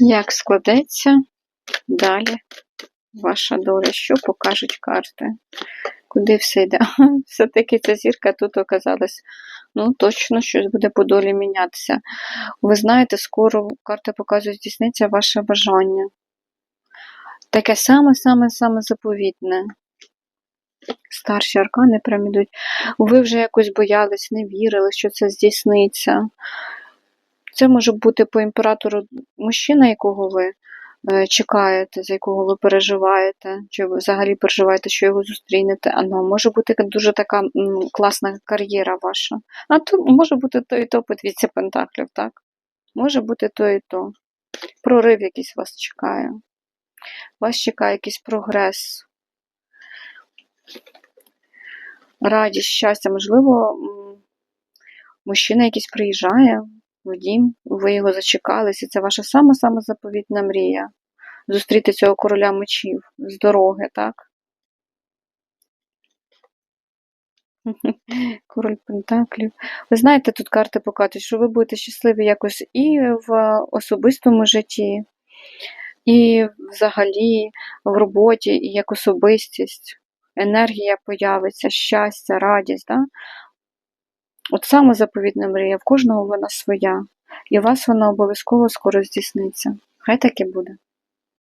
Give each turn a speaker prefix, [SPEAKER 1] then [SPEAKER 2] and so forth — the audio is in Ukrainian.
[SPEAKER 1] Як складеться далі ваша доля? Що покажуть карти? Куди все йде? Все-таки ця зірка тут оказалась. Ну, точно щось буде по долі мінятися. Ви знаєте, скоро карти показують здійсниться ваше бажання. Таке саме-саме-саме заповітне. Старші аркани прям ідуть. Ви вже якось боялись, не вірили, що це здійсниться. Це може бути по імператору мужчина, якого ви е, чекаєте, за якого ви переживаєте, чи ви взагалі переживаєте, що його зустрінете. А ну, може бути дуже така класна кар'єра ваша. А то може бути то і то по двійці пентаклів, так? Може бути то і то. Прорив якийсь вас чекає. Вас чекає якийсь прогрес. Радість, щастя, можливо, мужчина якийсь приїжджає в дім, ви його зачекались, і це ваша сама-сама заповітна мрія. Зустріти цього короля мечів з дороги, так? Король Пентаклів. Ви знаєте, тут карти показують, що ви будете щасливі якось і в особистому житті, і взагалі в роботі, і як особистість. Енергія появиться, щастя, радість. Да? От саме заповідна мрія, в кожного вона своя. І у вас вона обов'язково скоро здійсниться. Хай так і буде.